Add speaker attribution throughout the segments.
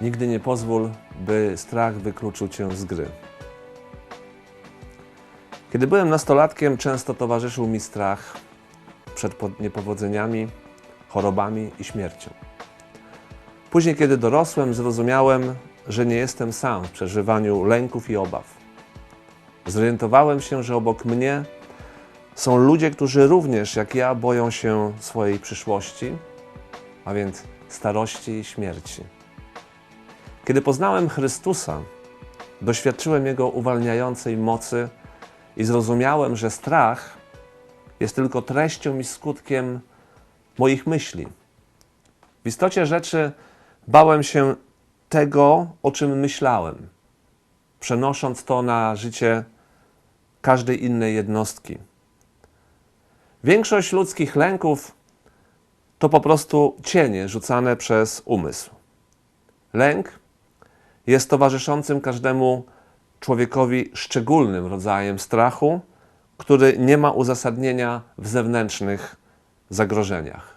Speaker 1: Nigdy nie pozwól, by strach wykluczył cię z gry. Kiedy byłem nastolatkiem, często towarzyszył mi strach przed niepowodzeniami, chorobami i śmiercią. Później, kiedy dorosłem, zrozumiałem, że nie jestem sam w przeżywaniu lęków i obaw. Zorientowałem się, że obok mnie są ludzie, którzy również, jak ja, boją się swojej przyszłości, a więc starości i śmierci. Kiedy poznałem Chrystusa, doświadczyłem Jego uwalniającej mocy i zrozumiałem, że strach jest tylko treścią i skutkiem moich myśli. W istocie rzeczy bałem się tego, o czym myślałem, przenosząc to na życie każdej innej jednostki. Większość ludzkich lęków to po prostu cienie rzucane przez umysł. Lęk jest towarzyszącym każdemu człowiekowi szczególnym rodzajem strachu, który nie ma uzasadnienia w zewnętrznych zagrożeniach.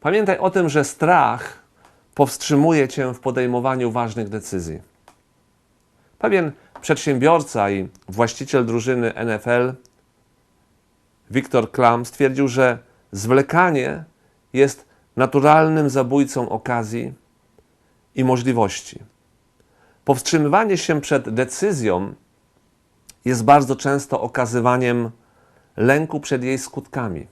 Speaker 1: Pamiętaj o tym, że strach powstrzymuje cię w podejmowaniu ważnych decyzji. Pewien przedsiębiorca i właściciel drużyny NFL, Viktor Klam, stwierdził, że zwlekanie jest naturalnym zabójcą okazji i możliwości. Powstrzymywanie się przed decyzją jest bardzo często okazywaniem lęku przed jej skutkami.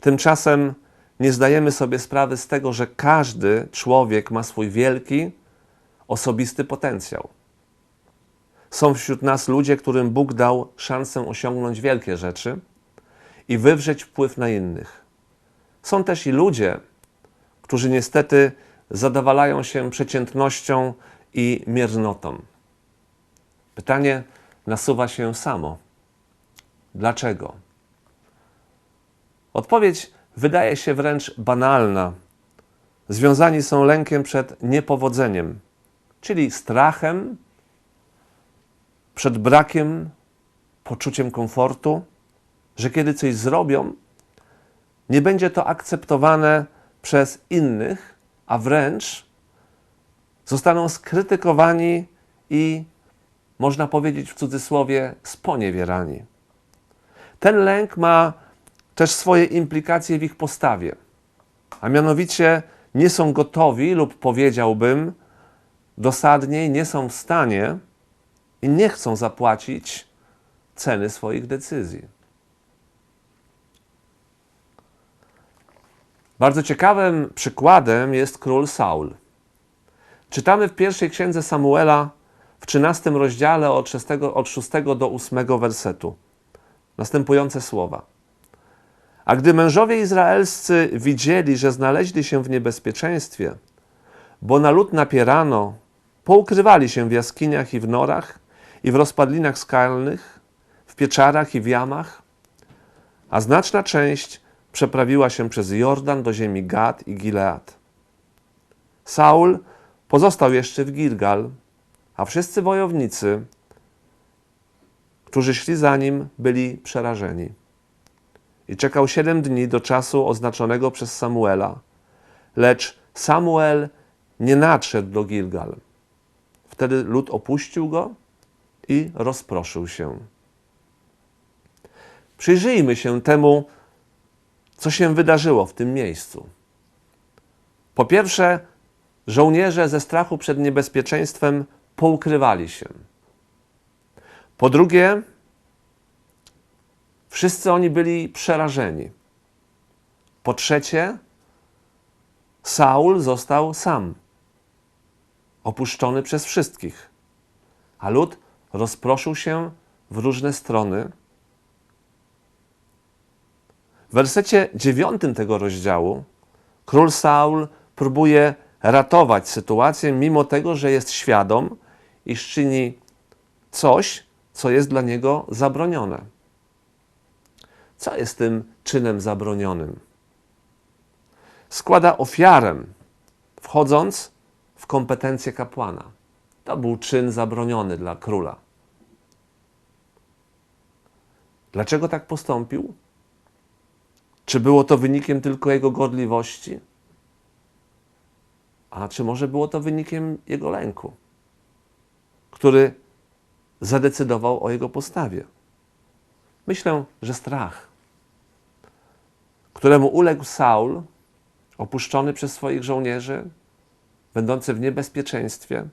Speaker 1: Tymczasem nie zdajemy sobie sprawy z tego, że każdy człowiek ma swój wielki, osobisty potencjał. Są wśród nas ludzie, którym Bóg dał szansę osiągnąć wielkie rzeczy i wywrzeć wpływ na innych. Są też i ludzie, którzy niestety zadowalają się przeciętnością i miernotą. Pytanie nasuwa się samo. Dlaczego? Odpowiedź wydaje się wręcz banalna. Związani są lękiem przed niepowodzeniem, czyli strachem przed brakiem, poczuciem komfortu, że kiedy coś zrobią, nie będzie to akceptowane przez innych, a wręcz zostaną skrytykowani i, można powiedzieć w cudzysłowie, sponiewierani. Ten lęk ma też swoje implikacje w ich postawie, a mianowicie nie są gotowi, lub powiedziałbym dosadniej, nie są w stanie i nie chcą zapłacić ceny swoich decyzji. Bardzo ciekawym przykładem jest król Saul. Czytamy w pierwszej księdze Samuela w 13 rozdziale od 6, od 6 do 8 wersetu następujące słowa. A gdy mężowie izraelscy widzieli, że znaleźli się w niebezpieczeństwie, bo na lud napierano, poukrywali się w jaskiniach i w norach, i w rozpadlinach skalnych, w pieczarach i w jamach, a znaczna część przeprawiła się przez Jordan do ziemi Gad i Gilead. Saul pozostał jeszcze w Gilgal, a wszyscy wojownicy, którzy szli za nim, byli przerażeni. I czekał siedem dni do czasu oznaczonego przez Samuela, lecz Samuel nie nadszedł do Gilgal. Wtedy lud opuścił go i rozproszył się. Przyjrzyjmy się temu, co się wydarzyło w tym miejscu. Po pierwsze, żołnierze ze strachu przed niebezpieczeństwem poukrywali się. Po drugie, wszyscy oni byli przerażeni. Po trzecie, Saul został sam, opuszczony przez wszystkich, a lud rozproszył się w różne strony. W wersecie dziewiątym tego rozdziału król Saul próbuje ratować sytuację, mimo tego, że jest świadom, iż czyni coś, co jest dla niego zabronione. Co jest tym czynem zabronionym? Składa ofiarę, wchodząc w kompetencje kapłana. To był czyn zabroniony dla króla. Dlaczego tak postąpił? Czy było to wynikiem tylko jego gorliwości? A czy może było to wynikiem jego lęku, który zadecydował o jego postawie? Myślę, że strach, któremu uległ Saul, opuszczony przez swoich żołnierzy, będący w niebezpieczeństwie,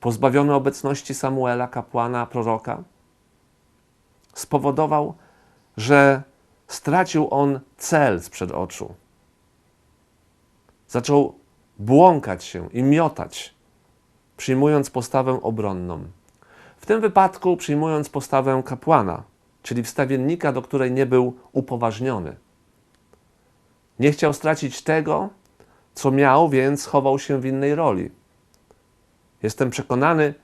Speaker 1: pozbawiony obecności Samuela, kapłana, proroka, spowodował, że stracił on cel sprzed oczu. Zaczął błąkać się i miotać, przyjmując postawę obronną. W tym wypadku przyjmując postawę kapłana, czyli wstawiennika, do której nie był upoważniony. Nie chciał stracić tego, co miał, więc chował się w innej roli. Jestem przekonany,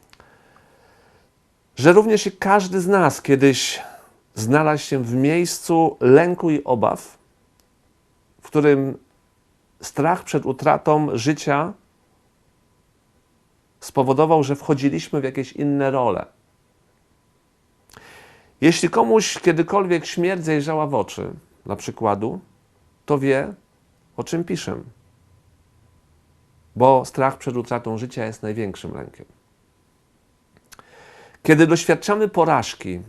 Speaker 1: że również i każdy z nas kiedyś znalazł się w miejscu lęku i obaw, w którym strach przed utratą życia spowodował, że wchodziliśmy w jakieś inne role. Jeśli komuś kiedykolwiek śmierć zajrzała w oczy, dla przykładu, to wie, o czym piszę. Bo strach przed utratą życia jest największym lękiem. Kiedy doświadczamy porażki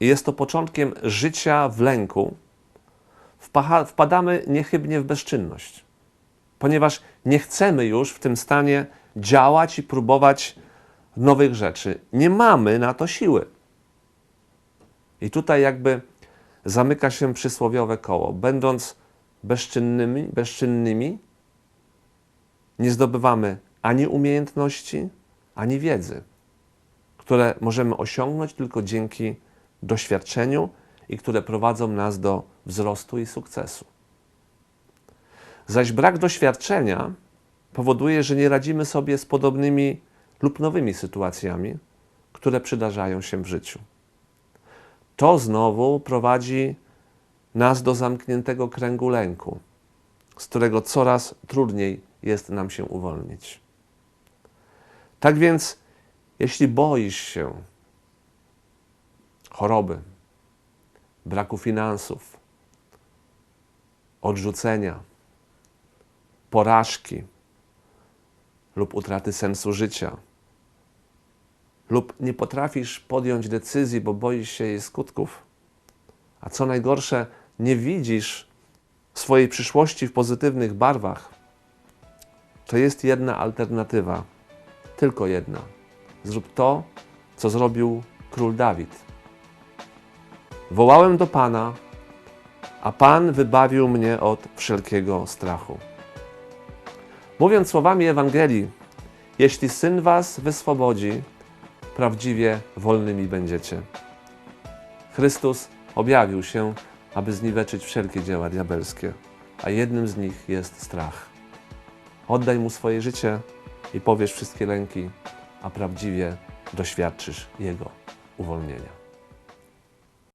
Speaker 1: jest to początkiem życia w lęku, wpadamy niechybnie w bezczynność, ponieważ nie chcemy już w tym stanie działać i próbować nowych rzeczy. Nie mamy na to siły. I tutaj jakby zamyka się przysłowiowe koło. Będąc bezczynnymi, bezczynnymi nie zdobywamy ani umiejętności, ani wiedzy, które możemy osiągnąć tylko dzięki doświadczeniu i które prowadzą nas do wzrostu i sukcesu. Zaś brak doświadczenia powoduje, że nie radzimy sobie z podobnymi lub nowymi sytuacjami, które przydarzają się w życiu. To znowu prowadzi nas do zamkniętego kręgu lęku, z którego coraz trudniej jest nam się uwolnić. Tak więc, jeśli boisz się choroby, braku finansów, odrzucenia, porażki lub utraty sensu życia, lub nie potrafisz podjąć decyzji, bo boisz się jej skutków, a co najgorsze, nie widzisz swojej przyszłości w pozytywnych barwach, to jest jedna alternatywa, tylko jedna. Zrób to, co zrobił król Dawid. Wołałem do Pana, a Pan wybawił mnie od wszelkiego strachu. Mówiąc słowami Ewangelii, jeśli syn was wyswobodzi, prawdziwie wolnymi będziecie. Chrystus objawił się, aby zniweczyć wszelkie dzieła diabelskie, a jednym z nich jest strach. Oddaj mu swoje życie i powiesz wszystkie lęki, a prawdziwie doświadczysz jego uwolnienia.